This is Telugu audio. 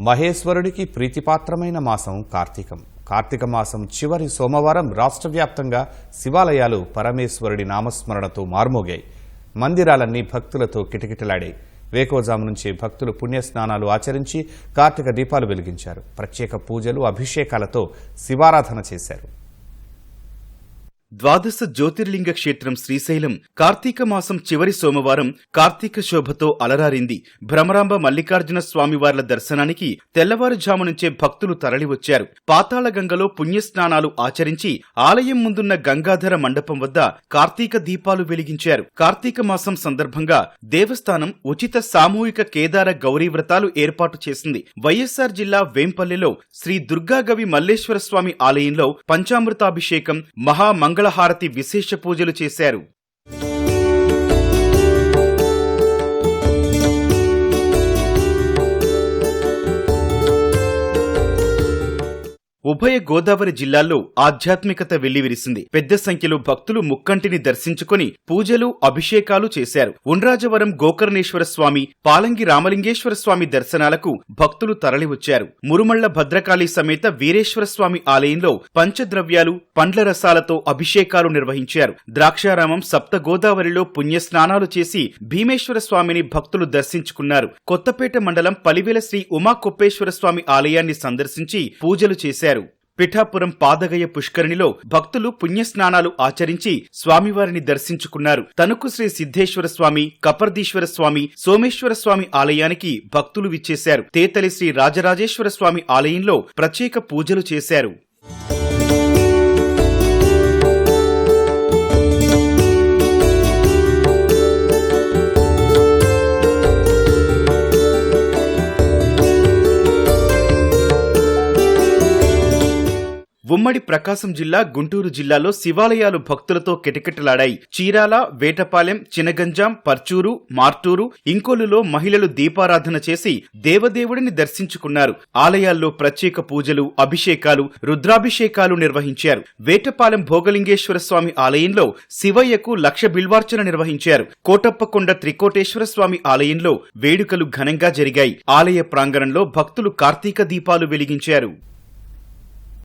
మహేశ్వరుడికి ప్రీతిపాత్రమైన మాసం కార్తీకం. కార్తీక మాసం చివరి సోమవారం రాష్ట్ర వ్యాప్తంగా శివాలయాలు పరమేశ్వరుడి నామస్మరణతో మార్మోగాయి. మందిరాలన్నీ భక్తులతో కిటకిటలాడాయి. వేకోజాము నుంచి భక్తులు పుణ్యస్నానాలు ఆచరించి కార్తీక దీపాలు వెలిగించారు. ప్రత్యేక పూజలు అభిషేకాలతో శివారాధన చేశారు. ద్వాదశ జ్యోతిర్లింగ క్షేత్రం శ్రీశైలం కార్తీక మాసం చివరి సోమవారం కార్తీక శోభతో అలరారింది. భ్రమరాంబ మల్లికార్జున స్వామివార్ల దర్శనానికి తెల్లవారుజాము నుంచే భక్తులు తరలివచ్చారు. పాతాళగంగలో పుణ్యస్నానాలు ఆచరించి ఆలయం ముందున్న గంగాధర మండపం వద్ద కార్తీక దీపాలు వెలిగించారు. కార్తీక మాసం సందర్భంగా దేవస్థానం ఉచిత సామూహిక కేదార గౌరీ వ్రతాలు ఏర్పాటు చేసింది. వైఎస్సార్ జిల్లా వేంపల్లెలో శ్రీ దుర్గాగవి మల్లేశ్వర స్వామి ఆలయంలో పంచామృతాభిషేకం మహా మంగళహారతి విశేష పూజలు చేశారు. ఉభయ గోదావరి జిల్లాల్లో ఆధ్యాత్మికత వెల్లివిరిసింది. పెద్ద సంఖ్యలో భక్తులు ముక్కంటిని దర్శించుకుని పూజలు అభిషేకాలు చేశారు. ఉండ్రాజవరం గోకర్ణేశ్వర స్వామి పాలంగి రామలింగేశ్వర స్వామి దర్శనాలకు భక్తులు తరలివచ్చారు. మురుమళ్ళ భద్రకాళి సమేత వీరేశ్వర స్వామి ఆలయంలో పంచద్రవ్యాలు పండ్ల రసాలతో అభిషేకాలు నిర్వహించారు. ద్రాక్షారామం సప్త గోదావరిలో పుణ్యస్నానాలు చేసి భీమేశ్వర స్వామిని భక్తులు దర్శించుకున్నారు. కొత్తపేట మండలం పలివేల శ్రీ ఉమా కొప్పేశ్వర స్వామి ఆలయాన్ని సందర్శించి పూజలు చేశారు. పిఠాపురం పాదగయ పుష్కరిణిలో భక్తులు పుణ్యస్నానాలు ఆచరించి స్వామివారిని దర్శించుకున్నారు. తణుకు శ్రీ సిద్ధేశ్వర స్వామి కపర్దీశ్వర స్వామి సోమేశ్వర స్వామి ఆలయానికి భక్తులు విచ్చేశారు. తేతలి శ్రీ రాజరాజేశ్వర స్వామి ఆలయంలో ప్రత్యేక పూజలు చేశారు. ఉమ్మడి ప్రకాశం జిల్లా గుంటూరు జిల్లాలో శివాలయాలు భక్తులతో కిటకిటలాడాయి. చీరాల వేటపాలెం చినగంజాం పర్చూరు మార్టూరు ఇంకోలులో మహిళలు దీపారాధన చేసి దేవదేవుడిని దర్శించుకున్నారు. ఆలయాల్లో ప్రత్యేక పూజలు అభిషేకాలు రుద్రాభిషేకాలు నిర్వహించారు. వేటపాలెం భోగలింగేశ్వర స్వామి ఆలయంలో శివయ్యకు లక్ష బిల్వార్చన నిర్వహించారు. కోటప్పకొండ త్రికోటేశ్వర స్వామి ఆలయంలో వేడుకలు ఘనంగా జరిగాయి. ఆలయ ప్రాంగణంలో భక్తులు కార్తీక దీపాలు వెలిగించారు.